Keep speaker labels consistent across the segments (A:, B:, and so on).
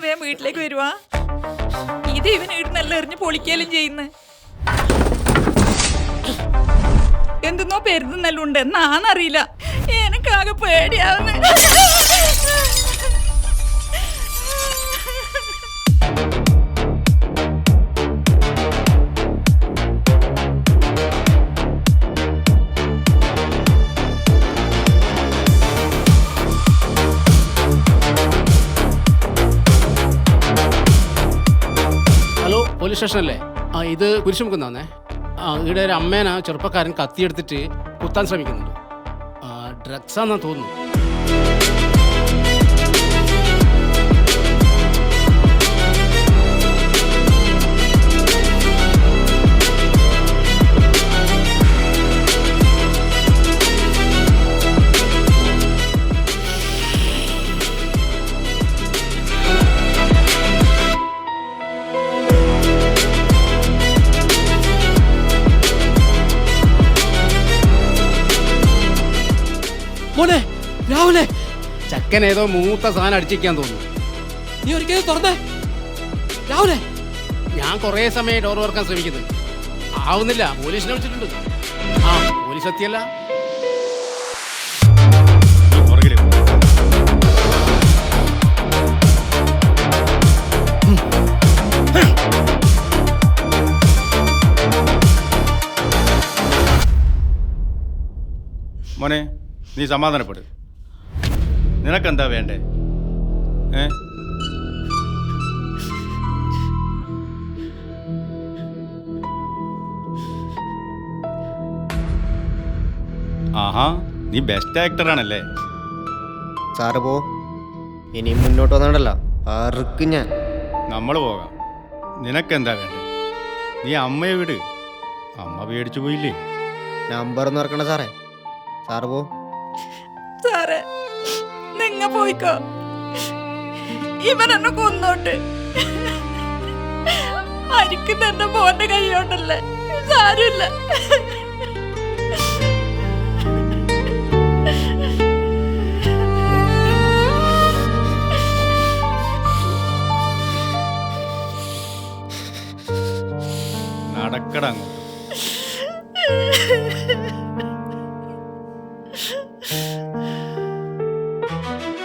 A: പെട്ടെന്ന് വേഗം വീട്ടിലേക്ക് വരുവാ. ഇത് ഇവൻ ഇടുന്നെല്ലാം എറിഞ്ഞ് പൊളിക്കലും ചെയ്യുന്നു. എന്തെന്നോ പെരുതുന്നെല്ലാം ഉണ്ട് എന്നാണെന്നറിയില്ല. എനിക്കാകെ പേടിയാവുന്നു.
B: പോലീസ് സ്റ്റേഷനല്ലേ? ആ ഇത് കുരിശുമുക്കുന്നാന്നേ. ആ ഇവിടെ ഒരു അമ്മേന ചെറുപ്പക്കാരൻ കത്തിയെടുത്തിട്ട് കുത്താൻ ശ്രമിക്കുന്നുണ്ട്. ഡ്രഗ്സാന്നാ തോന്നുന്നു.
C: മോനെ രാഹുലെ.
B: ചക്കൻ ഏതോ മൂത്ത സാധനം അടിച്ചിരിക്കാൻ തോന്നുന്നു.
C: നീ ഒരിക്കലും തുറന്നേ. രാഹുലെ.
B: ഞാൻ കുറേ സമയം ഡോർ തുറക്കാൻ ശ്രമിക്കുന്നു. ആവുന്നില്ല പോലീസിനെ വിളിച്ചിട്ടുണ്ട്. ആ പോലീസ് എത്തിയല്ല.
D: മോനെ നീ സമാധാനപ്പെടും. നിനക്കെന്താ വേണ്ടേ? ഏ? ആഹാ നീ ബെസ്റ്റ് ആക്ടറാണല്ലേ
E: സാറ് പോ. ഇനിയും മുന്നോട്ട് വന്നോണ്ടല്ലോ. ആർക്ക് ഞാൻ.
D: നമ്മൾ പോകാം. നിനക്കെന്താ വേണ്ടേ? നീ അമ്മയെ വിട്. അമ്മ പേടിച്ചു പോയില്ലേ?
E: നമ്പർ ഒന്ന് ഇറക്കണ സാറേ. സാറ് പോ.
A: നിങ്ങ പോയിക്കോ. ഇവനെന്നെ കൊന്നോട്ട്. മരിക്കുന്ന എന്റെ മോന്റെ കൈയോണ്ടല്ലേ സാരമില്ല.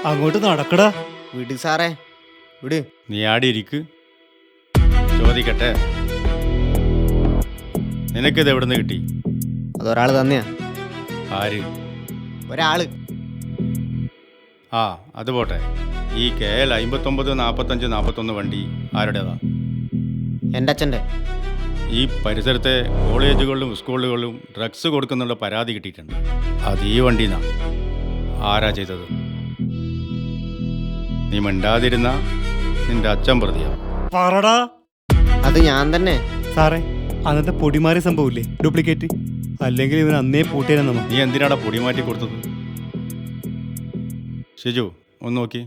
D: അങ്ങോട്ട്
F: നടക്കടാ.
E: വിട് സാറേ. വിട്.
D: നീ ആടി ഇരിക്ക്. ചോദിക്കട്ടെ. നിനക്കിത് എവിടുന്ന് കിട്ടി?
E: അതൊരാൾ തന്നെയാ.
D: ആര്?
E: ഒരാൾ.
D: ആ അത് പോട്ടെ. ഈ കെ എൽ അമ്പത്തൊമ്പത് നാൽപ്പത്തഞ്ച് നാൽപ്പത്തൊന്ന് വണ്ടി ആരുടേതാ?
E: എന്റെ അച്ഛന്റെ.
D: ഈ പരിസരത്തെ കോളേജുകളിലും സ്കൂളുകളിലും ഡ്രഗ്സ് കൊടുക്കുന്നുള്ള പരാതി കിട്ടിയിട്ടുണ്ട്. അത് ഈ വണ്ടിന്നാ. ആരാ ചെയ്തത്? നീ മിണ്ടാതിരുന്ന നിന്റെ അച്ഛൻ പ്രതിയാ.
F: പറടാ.
E: അത് ഞാൻ തന്നെ.
F: സാറേ അന്നത്തെ പൊടിമാറിയ സംഭവില്ലേ ഡ്യൂപ്ലിക്കേറ്റ്. അല്ലെങ്കിൽ ഇവൻ അന്നേ പൂട്ടിയാ നമ്മ.
D: നീ എന്തിനാടാ പൊടി മാറ്റി കൊടുത്തത്? ഷിജു ഒന്ന് നോക്കി.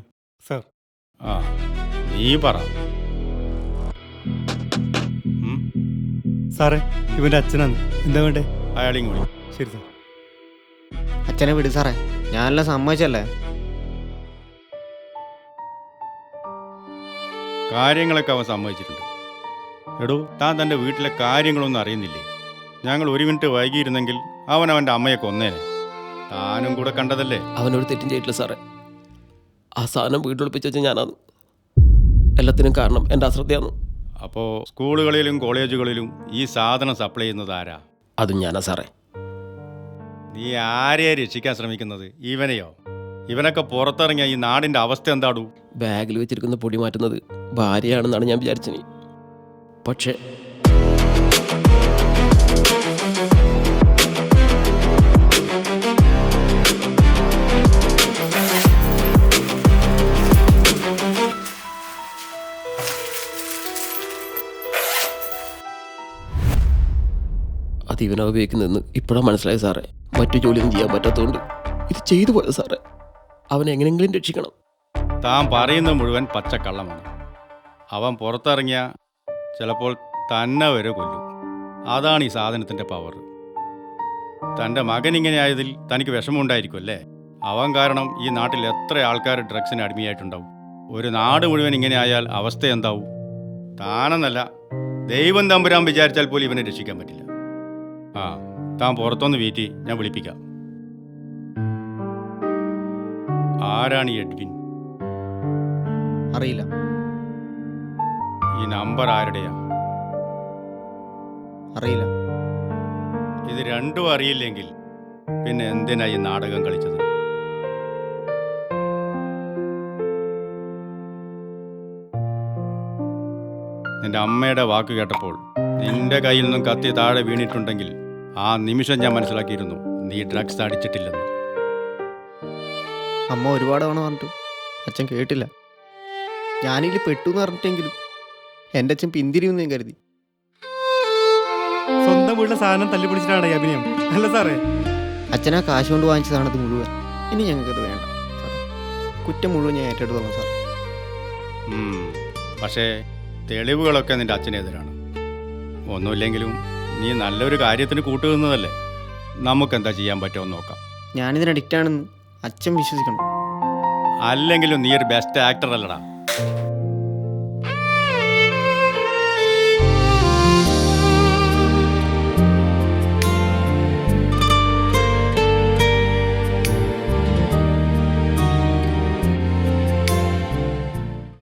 F: സാർ.
D: ആ നീ പറ. ഉം,
F: സാറേ ഇവന്റെ അച്ഛനാണ്. എന്താ വേണ്ടേ?
D: അയാളെയും കൂടി.
F: ശരി സാർ.
E: അച്ഛനെ വിട് സാറേ. ഞാനല്ല സമ്മതിച്ചല്ലേ?
D: കാര്യങ്ങളൊക്കെ അവൻ സമ്മതിച്ചിട്ടുണ്ട്. എടോ താൻ തന്റെ വീട്ടിലെ കാര്യങ്ങളൊന്നും അറിയുന്നില്ലേ? ഞങ്ങൾ ഒരു മിനിറ്റ് വൈകിയിരുന്നെങ്കിൽ അവൻ അവന്റെ അമ്മയെ കൊന്നേനെ. താനും കൂടെ കണ്ടതല്ലേ?
C: അവനൊരു തെറ്റും ചെയ്തിട്ടില്ല സാറേ. ആ സാധനം വീട്ടിലൊളിപ്പിച്ച് വെച്ച് ഞാനാണ്. എല്ലാത്തിനും കാരണം എന്റെ അശ്രദ്ധയാണ്.
D: അപ്പോൾ സ്കൂളുകളിലും കോളേജുകളിലും ഈ സാധനം സപ്ലൈ ചെയ്യുന്നത് ആരാ?
C: അതും ഞാനാ സാറേ.
D: നീ ആരെയാ രക്ഷിക്കാൻ ശ്രമിക്കുന്നത്? ഇവനെയോ? ഇവനൊക്കെ പുറത്തിറങ്ങിയ ഈ നാടിന്റെ അവസ്ഥ എന്താടൂ?
C: ബാഗിൽ വെച്ചിരിക്കുന്ന പൊടി മാറ്റുന്നത് ഭാര്യയാണെന്നാണ് ഞാൻ വിചാരിച്ചത്. പക്ഷേ അത് ഇവനാ ഉപയോഗിക്കുന്നതെന്ന് ഇപ്പോഴാണ് മനസ്സിലായത് സാറേ. മറ്റു ജോലിയൊന്നും ചെയ്യാൻ പറ്റാത്തതുകൊണ്ട് ഇത് ചെയ്തു പോയത് സാറേ. അവനെങ്ങനെങ്കിലും രക്ഷിക്കണം.
D: താൻ പറയുന്നത് മുഴുവൻ പച്ചക്കള്ളമാണ്. അവൻ പുറത്തിറങ്ങിയ ചിലപ്പോൾ തന്നെ വരെ കൊല്ലും. അതാണ് ഈ സാധനത്തിന്റെ പവർ തന്റെ മകൻ ഇങ്ങനെ ആയതിൽ തനിക്ക് വിഷമമുണ്ടായിരിക്കും അല്ലേ? അവൻ കാരണം ഈ നാട്ടിൽ എത്ര ആൾക്കാർ ഡ്രഗ്സിന് അടിമയായിട്ടുണ്ടാവും. ഒരു നാട് മുഴുവൻ ഇങ്ങനെ ആയാൽ അവസ്ഥ എന്താവും? താനെന്നല്ല ദൈവം തമ്പുരാൻ വിചാരിച്ചാൽ പോലും ഇവനെ രക്ഷിക്കാൻ പറ്റില്ല. ആ താൻ പുറത്തൊന്ന് വീറ്റി ഞാൻ വിളിപ്പിക്കാം. ആരാണ് എഡ്വിൻ?
E: അറിയില്ല.
D: ഈ നമ്പർ ആരുടെയാ?
E: അറിയില്ല.
D: ഇത് രണ്ടും അറിയില്ലെങ്കിൽ പിന്നെ എന്തിനാ ഈ നാടകം കളിച്ചത്? നിന്റെ അമ്മയുടെ വാക്ക് കേട്ടപ്പോൾ നിന്റെ കയ്യിൽ നിന്നും കത്തി താഴെ വീണിട്ടുണ്ടെങ്കിൽ ആ നിമിഷം ഞാൻ മനസ്സിലാക്കിയിരുന്നു നീ ഡ്രഗ്സ് അടിച്ചിട്ടില്ലെന്ന്.
E: അമ്മ ഒരുപാട് തവണ പറഞ്ഞിട്ടു അച്ഛൻ കേട്ടില്ല. ഞാനിതിൽ പെട്ടു എന്ന് പറഞ്ഞിട്ടെങ്കിലും എന്റെ അച്ഛൻ പിന്തിരിയുമെന്ന് ഞാൻ കരുതി.
F: സ്വന്തം വീട്ടിലെ സാധനം തല്ലി പിടിച്ചിട്ടാണ് ഈ അഭിനയം. അല്ല സാറേ.
E: അച്ഛൻ ആ കാശ് കൊണ്ട് വാങ്ങിച്ചതാണത് ഇത് മുഴുവൻ. ഇനി ഞങ്ങൾക്ക് അത് വേണ്ട. സാറേ കുറ്റം മുഴുവൻ ഞാൻ ഏറ്റെടുത്തോളാം സാർ
D: ഉം. പക്ഷേ തെളിവുകളൊക്കെ നിന്റെ അച്ഛനെതിരാണ് ഒന്നുമില്ലെങ്കിലും നീ നല്ലൊരു കാര്യത്തിന് കൂട്ടുകുന്നതല്ലേ നമുക്ക് എന്താ ചെയ്യാൻ പറ്റുമെന്ന് നോക്കാം.
E: ഞാനിതിന് അഡിക്റ്റ് ആണെന്ന് അച്ഛൻ വിശ്വസിക്കണം.
D: അല്ലെങ്കിലും നീ ഒരു ബെസ്റ്റ് ആക്ടർ അല്ലടാ.